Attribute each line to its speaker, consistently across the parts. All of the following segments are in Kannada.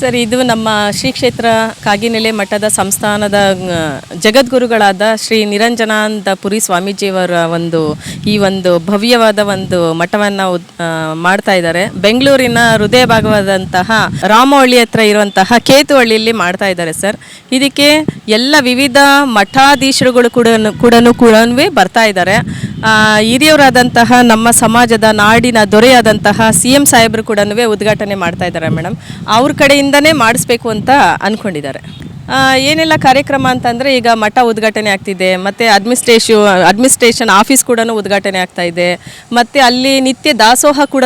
Speaker 1: ಸರ್, ಇದು ನಮ್ಮ ಶ್ರೀ ಕ್ಷೇತ್ರ ಕಾಗಿನೆಲೆ ಮಠದ ಸಂಸ್ಥಾನದ ಜಗದ್ಗುರುಗಳಾದ ಶ್ರೀ ನಿರಂಜನಾನಂದ ಪುರಿ ಸ್ವಾಮೀಜಿಯವರ ಒಂದು, ಈ ಒಂದು ಭವ್ಯವಾದ ಒಂದು ಮಠವನ್ನು ಮಾಡ್ತಾ ಇದ್ದಾರೆ. ಬೆಂಗಳೂರಿನ ಹೃದಯ ಭಾಗವಾದಂತಹ ರಾಮಹಳ್ಳಿ ಹತ್ರ ಇರುವಂತಹ ಕೇತುಹಳ್ಳಿಯಲ್ಲಿ ಮಾಡ್ತಾ ಇದ್ದಾರೆ ಸರ್. ಇದಕ್ಕೆ ಎಲ್ಲ ವಿವಿಧ ಮಠಾಧೀಶರುಗಳು ಕೂಡ ಕೂಡ ಕೂಡ ಬರ್ತಾ ಇದ್ದಾರೆ. ಹಿರಿಯವರಾದಂತಹ ನಮ್ಮ ಸಮಾಜದ ನಾಡಿನ ದೊರೆಯಾದಂತಹ ಸಿ ಎಂ ಸಾಹೇಬರು ಕೂಡ ಉದ್ಘಾಟನೆ ಮಾಡ್ತಾ ಇದ್ದಾರೆ, ಮೇಡಮ್. ಅವ್ರ ಕಡೆಯಿಂದನೇ ಮಾಡಿಸ್ಬೇಕು ಅಂತ ಅಂದ್ಕೊಂಡಿದ್ದಾರೆ ಏನೆಲ್ಲ ಕಾರ್ಯಕ್ರಮ ಅಂತಂದರೆ ಈಗ ಮಠ ಉದ್ಘಾಟನೆ ಆಗ್ತಿದೆ, ಮತ್ತು ಅಡ್ಮಿನಿಸ್ಟ್ರೇಷ ಅಡ್ಮಿನಿಸ್ಟ್ರೇಷನ್ ಆಫೀಸ್ ಕೂಡ ಉದ್ಘಾಟನೆ ಆಗ್ತಾ ಇದೆ, ಮತ್ತು ಅಲ್ಲಿ ನಿತ್ಯ ದಾಸೋಹ ಕೂಡ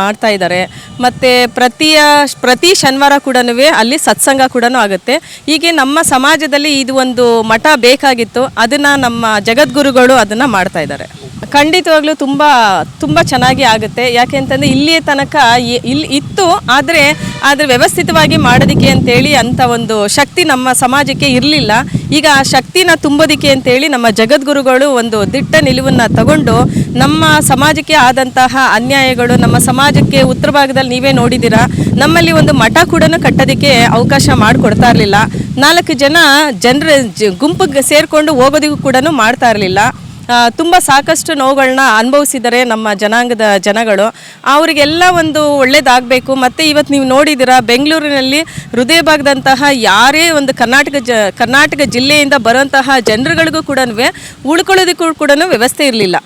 Speaker 1: ಮಾಡ್ತಾ ಇದ್ದಾರೆ, ಮತ್ತು ಪ್ರತಿಯ, ಪ್ರತಿ ಶನಿವಾರ ಕೂಡ ಅಲ್ಲಿ ಸತ್ಸಂಗ ಕೂಡ ಆಗುತ್ತೆ. ಹೀಗೆ ನಮ್ಮ ಸಮಾಜದಲ್ಲಿ ಇದು ಒಂದು ಮಠ ಬೇಕಾಗಿತ್ತು, ಅದನ್ನು ನಮ್ಮ ಜಗದ್ಗುರುಗಳು ಅದನ್ನು ಮಾಡ್ತಾ ಇದ್ದಾರೆ. ಖಂಡಿತವಾಗ್ಲೂ ತುಂಬ ತುಂಬ ಚೆನ್ನಾಗಿ ಆಗುತ್ತೆ. ಯಾಕೆ ಅಂತಂದರೆ ಇಲ್ಲಿಯ ತನಕ ಇಲ್ಲಿ ಇತ್ತು, ಆದರೆ ಆದರೆ ವ್ಯವಸ್ಥಿತವಾಗಿ ಮಾಡೋದಕ್ಕೆ ಅಂತೇಳಿ ಅಂಥ ಒಂದು ಶಕ್ತಿ ನಮ್ಮ ಸಮಾಜಕ್ಕೆ ಇರಲಿಲ್ಲ. ಈಗ ಆ ಶಕ್ತಿನ ತುಂಬೋದಕ್ಕೆ ಅಂತೇಳಿ ನಮ್ಮ ಜಗದ್ಗುರುಗಳು ಒಂದು ದಿಟ್ಟ ನಿಲುವನ್ನು ತಗೊಂಡು ನಮ್ಮ ಸಮಾಜಕ್ಕೆ ಆದಂತಹ ಅನ್ಯಾಯಗಳು, ನಮ್ಮ ಸಮಾಜಕ್ಕೆ ಉತ್ತರ ಭಾಗದಲ್ಲಿ ನೀವೇ ನೋಡಿದ್ದೀರಾ, ನಮ್ಮಲ್ಲಿ ಒಂದು ಮಠ ಕೂಡ ಕಟ್ಟೋದಕ್ಕೆ ಅವಕಾಶ ಮಾಡಿಕೊಡ್ತಾ ಇರಲಿಲ್ಲ. ನಾಲ್ಕು ಜನ ಜನರ ಗುಂಪಿಗೆ ಸೇರಿಕೊಂಡು ಹೋಗೋದಿಗೂ ಕೂಡ ಮಾಡ್ತಾ ಇರಲಿಲ್ಲ. ತುಂಬ ಸಾಕಷ್ಟು ನೋವುಗಳನ್ನ ಅನುಭವಿಸಿದ್ದಾರೆ ನಮ್ಮ ಜನಾಂಗದ ಜನಗಳು. ಅವರಿಗೆಲ್ಲ ಒಂದು ಒಳ್ಳೇದಾಗಬೇಕು. ಮತ್ತು ಇವತ್ತು ನೀವು ನೋಡಿದ್ದೀರಾ, ಬೆಂಗಳೂರಿನಲ್ಲಿ ಹೃದಯ ಭಾಗದಂತಹ ಯಾರೇ ಒಂದು ಕರ್ನಾಟಕ ಜ, ಕರ್ನಾಟಕ ಜಿಲ್ಲೆಯಿಂದ ಬರುವಂತಹ ಜನರುಗಳಿಗೂ ಕೂಡ ಉಳ್ಕೊಳ್ಳೋದಕ್ಕೂ ಕೂಡ ವ್ಯವಸ್ಥೆ ಇರಲಿಲ್ಲ.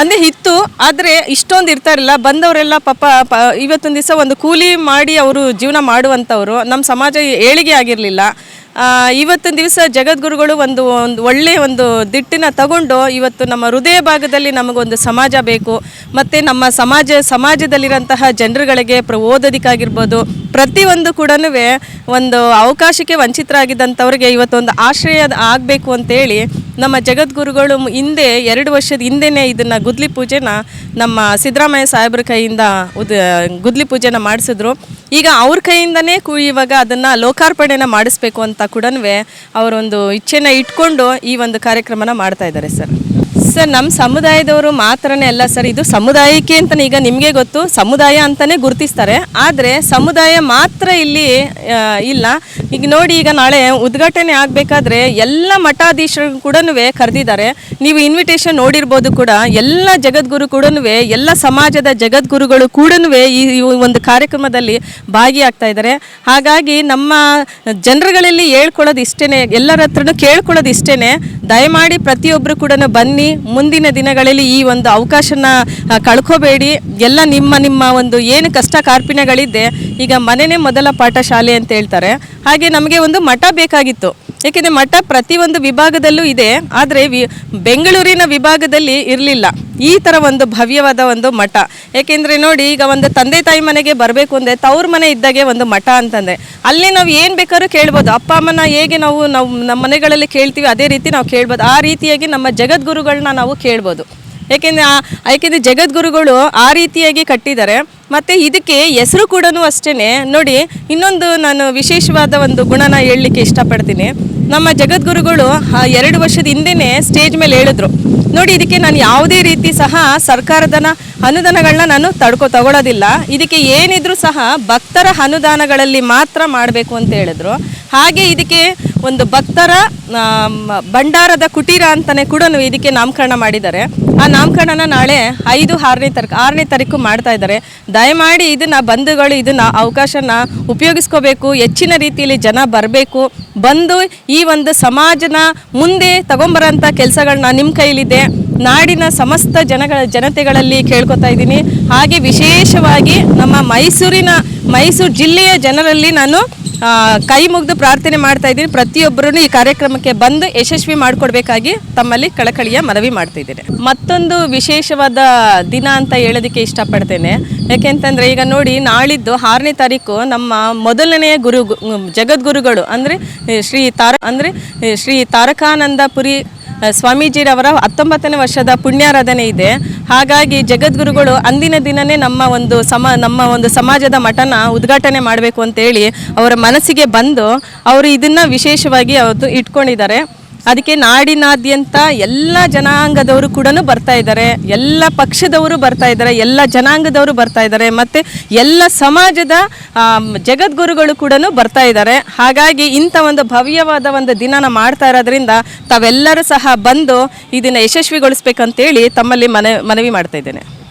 Speaker 1: ಅಂದರೆ ಇತ್ತು, ಆದರೆ ಇಷ್ಟೊಂದು ಇರ್ತಾ ಇರಲಿಲ್ಲ ಬಂದವರೆಲ್ಲ ಪಾಪ, ಪ, ಇವತ್ತೊಂದು ದಿವಸ ಒಂದು ಕೂಲಿ ಮಾಡಿ ಅವರು ಜೀವನ ಮಾಡುವಂಥವ್ರು ನಮ್ಮ ಸಮಾಜ ಏಳಿಗೆ ಆಗಿರಲಿಲ್ಲ. ಇವತ್ತಿನ ದಿವಸ ಜಗದ್ಗುರುಗಳು ಒಂದು ಒಂದು ಒಳ್ಳೆಯ ಒಂದು ದಿಟ್ಟಿನ ತಗೊಂಡು ಇವತ್ತು ನಮ್ಮ ಹೃದಯ ಭಾಗದಲ್ಲಿ ನಮಗೊಂದು ಸಮಾಜ ಬೇಕು. ಮತ್ತು ನಮ್ಮ ಸಮಾಜ ಸಮಾಜದಲ್ಲಿರೋಂತಹ ಜನರುಗಳಿಗೆ ಪ್ರ, ಓದೋದಕ್ಕಾಗಿರ್ಬೋದು. ಪ್ರತಿಯೊಂದು ಕೂಡ ಒಂದು ಅವಕಾಶಕ್ಕೆ ವಂಚಿತರಾಗಿದ್ದಂಥವ್ರಿಗೆ ಇವತ್ತೊಂದು ಆಶ್ರಯ ಆಗಬೇಕು ಅಂತೇಳಿ ನಮ್ಮ ಜಗದ್ಗುರುಗಳು ಹಿಂದೆ ಎರಡು ವರ್ಷದ ಹಿಂದೆನೇ ಇದನ್ನು ಗುದ್ಲಿ ಪೂಜೆನ ನಮ್ಮ ಸಿದ್ದರಾಮಯ್ಯ ಸಾಹೇಬ್ರ ಕೈಯಿಂದ ಉದ್, ಗುದ್ಲಿ ಪೂಜೆನ ಮಾಡಿಸಿದ್ರು. ಈಗ ಅವ್ರ ಕೈಯಿಂದನೇ ಕು ಇವಾಗ ಅದನ್ನು ಲೋಕಾರ್ಪಣೆನ ಮಾಡಿಸ್ಬೇಕು ಅಂತ ಕೂಡ ಅವರೊಂದು ಇಚ್ಛೆನ ಇಟ್ಕೊಂಡು ಈ ಒಂದು ಕಾರ್ಯಕ್ರಮನ ಮಾಡ್ತಾ ಇದ್ದಾರೆ ಸರ್. ಸರ್ ನಮ್ಮ ಸಮುದಾಯದವರು ಮಾತ್ರನೇ ಅಲ್ಲ ಸರ್, ಇದು ಸಮುದಾಯಕ್ಕೆ ಅಂತಲೇ ಈಗ ನಿಮಗೆ ಗೊತ್ತು, ಸಮುದಾಯ ಅಂತಲೇ ಗುರುತಿಸ್ತಾರೆ. ಆದರೆ ಸಮುದಾಯ ಮಾತ್ರ ಇಲ್ಲಿ ಇಲ್ಲ. ಈಗ ನೋಡಿ, ಈಗ ನಾಳೆ ಉದ್ಘಾಟನೆ ಆಗಬೇಕಾದ್ರೆ ಎಲ್ಲ ಮಠಾಧೀಶರು ಕೂಡ ಕರೆದಿದ್ದಾರೆ. ನೀವು ಇನ್ವಿಟೇಷನ್ ನೋಡಿರ್ಬೋದು ಕೂಡ, ಎಲ್ಲ ಜಗದ್ಗುರು ಕೂಡ ಎಲ್ಲ ಸಮಾಜದ ಜಗದ್ಗುರುಗಳು ಕೂಡ ಈ ಒಂದು ಕಾರ್ಯಕ್ರಮದಲ್ಲಿ ಭಾಗಿಯಾಗ್ತಾ ಇದ್ದಾರೆ. ಹಾಗಾಗಿ ನಮ್ಮ ಜನರುಗಳಲ್ಲಿ ಹೇಳ್ಕೊಳ್ಳೋದು ಇಷ್ಟೇ ಎಲ್ಲರ ಹತ್ರನೂ ಕೇಳ್ಕೊಳ್ಳೋದು ಇಷ್ಟೇ ದಯಮಾಡಿ ಪ್ರತಿಯೊಬ್ಬರು ಕೂಡ ಬನ್ನಿ ಮುಂದಿನ ದಿನಗಳಲ್ಲಿ ಈ ಒಂದು ಅವಕಾಶನ ಕಳ್ಕೋಬೇಡಿ. ಎಲ್ಲ ನಿಮ್ಮ ನಿಮ್ಮ ಒಂದು ಏನು ಕಷ್ಟ ಕಾರ್ಪಿಣ್ಯಗಳಿದ್ದೆ, ಈಗ ಮನೆನೇ ಮೊದಲ ಪಾಠಶಾಲೆ ಅಂತ ಹೇಳ್ತಾರೆ. ಹಾಗೆ ನಮಗೆ ಒಂದು ಮಠ ಬೇಕಾಗಿತ್ತು. ಏಕೆಂದರೆ ಮಠ ಪ್ರತಿಯೊಂದು ವಿಭಾಗದಲ್ಲೂ ಇದೆ, ಆದರೆ ವಿ ಬೆಂಗಳೂರಿನ ವಿಭಾಗದಲ್ಲಿ ಇರಲಿಲ್ಲ. ಈ ಥರ ಒಂದು ಭವ್ಯವಾದ ಒಂದು ಮಠ. ಏಕೆಂದರೆ ನೋಡಿ, ಈಗ ಒಂದು ತಂದೆ ತಾಯಿ ಮನೆಗೆ ಬರಬೇಕು ಅಂದರೆ ತವ್ರ ಮನೆ ಇದ್ದಾಗೆ ಒಂದು ಮಠ ಅಂತಂದರೆ, ಅಲ್ಲಿ ನಾವು ಏನು ಬೇಕಾದ್ರೂ ಕೇಳ್ಬೋದು. ಅಪ್ಪ, ಅಮ್ಮನ ಹೇಗೆ ನಾವು ನಾವು ನಮ್ಮ ಮನೆಗಳಲ್ಲಿ ಕೇಳ್ತೀವಿ ಅದೇ ರೀತಿ ನಾವು ಕೇಳ್ಬೋದು. ಆ ರೀತಿಯಾಗಿ ನಮ್ಮ ಜಗದ್ಗುರುಗಳನ್ನ ನಾವು ಕೇಳ್ಬೋದು. ಏಕೆಂದರೆ ಏಕೆಂದರೆ ಜಗದ್ಗುರುಗಳು ಆ ರೀತಿಯಾಗಿ ಕಟ್ಟಿದ್ದಾರೆ. ಮತ್ತು ಇದಕ್ಕೆ ಹೆಸರು ಕೂಡ ಅಷ್ಟೇ ನೋಡಿ, ಇನ್ನೊಂದು ನಾನು ವಿಶೇಷವಾದ ಒಂದು ಗುಣನ ಹೇಳಲಿಕ್ಕೆ ಇಷ್ಟಪಡ್ತೀನಿ. ನಮ್ಮ ಜಗದ್ಗುರುಗಳು ಎರಡು ವರ್ಷದ ಹಿಂದೆನೇ ಸ್ಟೇಜ್ ಮೇಲೆ ಹೇಳಿದ್ರು, ನೋಡಿ, ಇದಕ್ಕೆ ನಾನು ಯಾವುದೇ ರೀತಿ ಸಹ ಸರ್ಕಾರದ ಅನುದಾನಗಳನ್ನ ನಾನು ತಡ್ಕೊ ತಗೊಳ್ಳೋದಿಲ್ಲ ಇದಕ್ಕೆ ಏನಿದ್ರು ಸಹ ಭಕ್ತರ ಅನುದಾನಗಳಲ್ಲಿ ಮಾತ್ರ ಮಾಡಬೇಕು ಅಂತ ಹೇಳಿದ್ರು. ಹಾಗೆ ಇದಕ್ಕೆ ಒಂದು ಭಕ್ತರ ಭಂಡಾರದ ಕುಟೀರ ಅಂತಲೇ ಕೂಡ ಇದಕ್ಕೆ ನಾಮಕರಣ ಮಾಡಿದ್ದಾರೆ. ಆ ನಾಮಕರಣನ ನಾಳೆ ಐದು, ಆರನೇ ತಾರೀಕು ಆರನೇ ತಾರೀಕು ಮಾಡ್ತಾ ಇದ್ದಾರೆ. ದಯಮಾಡಿ ಇದನ್ನು ಬಂಧುಗಳು, ಇದನ್ನು ಅವಕಾಶನ ಉಪಯೋಗಿಸ್ಕೋಬೇಕು. ಹೆಚ್ಚಿನ ರೀತಿಯಲ್ಲಿ ಜನ ಬರಬೇಕು. ಬಂದು ಈ ಒಂದು ಸಮಾಜನ ಮುಂದೆ ತಗೊಂಬರೋಂಥ ಕೆಲಸಗಳನ್ನ ನಿಮ್ಮ ಕೈಲಿದೆ. ನಾಡಿನ ಸಮಸ್ತ ಜನಗಳ, ಜನತೆಗಳಲ್ಲಿ ಕೇಳ್ಕೊತಾ ಇದ್ದೀನಿ. ಹಾಗೆ ವಿಶೇಷವಾಗಿ ನಮ್ಮ ಮೈಸೂರಿನ, ಮೈಸೂರು ಜಿಲ್ಲೆಯ ಜನರಲ್ಲಿ ನಾನು ಕೈ ಮುಗಿದು ಪ್ರಾರ್ಥನೆ ಮಾಡ್ತಾ ಇದ್ದೀನಿ. ಪ್ರತಿಯೊಬ್ಬರೂ ಈ ಕಾರ್ಯಕ್ರಮಕ್ಕೆ ಬಂದು ಯಶಸ್ವಿ ಮಾಡಿಕೊಡ್ಬೇಕಾಗಿ ತಮ್ಮಲ್ಲಿ ಕಳಕಳಿಯ ಮನವಿ ಮಾಡ್ತಾ ಇದ್ದೇನೆ. ಮತ್ತೊಂದು ವಿಶೇಷವಾದ ದಿನ ಅಂತ ಹೇಳೋದಕ್ಕೆ ಇಷ್ಟಪಡ್ತೇನೆ. ಯಾಕೆಂತಂದರೆ ಈಗ ನೋಡಿ, ನಾಳಿದ್ದು ಆರನೇ ತಾರೀಕು ನಮ್ಮ ಮೊದಲನೆಯ ಗುರು ಜಗದ್ಗುರುಗಳು ಅಂದರೆ, ಶ್ರೀ ತಾರ, ಅಂದರೆ, ಶ್ರೀ ತಾರಕಾನಂದಪುರಿ ಸ್ವಾಮೀಜಿರವರ ಹತ್ತೊಂಬತ್ತನೇ ವರ್ಷದ ಪುಣ್ಯಾರಾಧನೆ ಇದೆ. ಹಾಗಾಗಿ ಜಗದ್ಗುರುಗಳು ಅಂದಿನ ದಿನನೇ ನಮ್ಮ ಒಂದು ಸಮ, ನಮ್ಮ ಒಂದು ಸಮಾಜದ ಮಠನ ಉದ್ಘಾಟನೆ ಮಾಡಬೇಕು ಅಂತೇಳಿ ಅವರ ಮನಸ್ಸಿಗೆ ಬಂದು ಅವರು ಇದನ್ನು ವಿಶೇಷವಾಗಿ ಅವತ್ತು ಇಟ್ಕೊಂಡಿದ್ದಾರೆ. ಅದಕ್ಕೆ ನಾಡಿನಾದ್ಯಂತ ಎಲ್ಲ ಜನಾಂಗದವರು ಕೂಡ ಬರ್ತಾ ಇದ್ದಾರೆ. ಎಲ್ಲ ಪಕ್ಷದವರು ಬರ್ತಾ ಇದ್ದಾರೆ. ಎಲ್ಲ ಜನಾಂಗದವರು ಬರ್ತಾ ಇದ್ದಾರೆ. ಮತ್ತು ಎಲ್ಲ ಸಮಾಜದ ಜಗದ್ಗುರುಗಳು ಕೂಡ ಬರ್ತಾ ಇದ್ದಾರೆ. ಹಾಗಾಗಿ ಇಂಥ ಒಂದು ಭವ್ಯವಾದ ಒಂದು ದಿನನ ಮಾಡ್ತಾ ಇರೋದ್ರಿಂದ ತಾವೆಲ್ಲರೂ ಸಹ ಬಂದು ಇದನ್ನು ಯಶಸ್ವಿಗೊಳಿಸ್ಬೇಕಂತೇಳಿ ತಮ್ಮಲ್ಲಿ ಮನ, ಮನವಿ ಮಾಡ್ತಾ ಇದ್ದೇನೆ.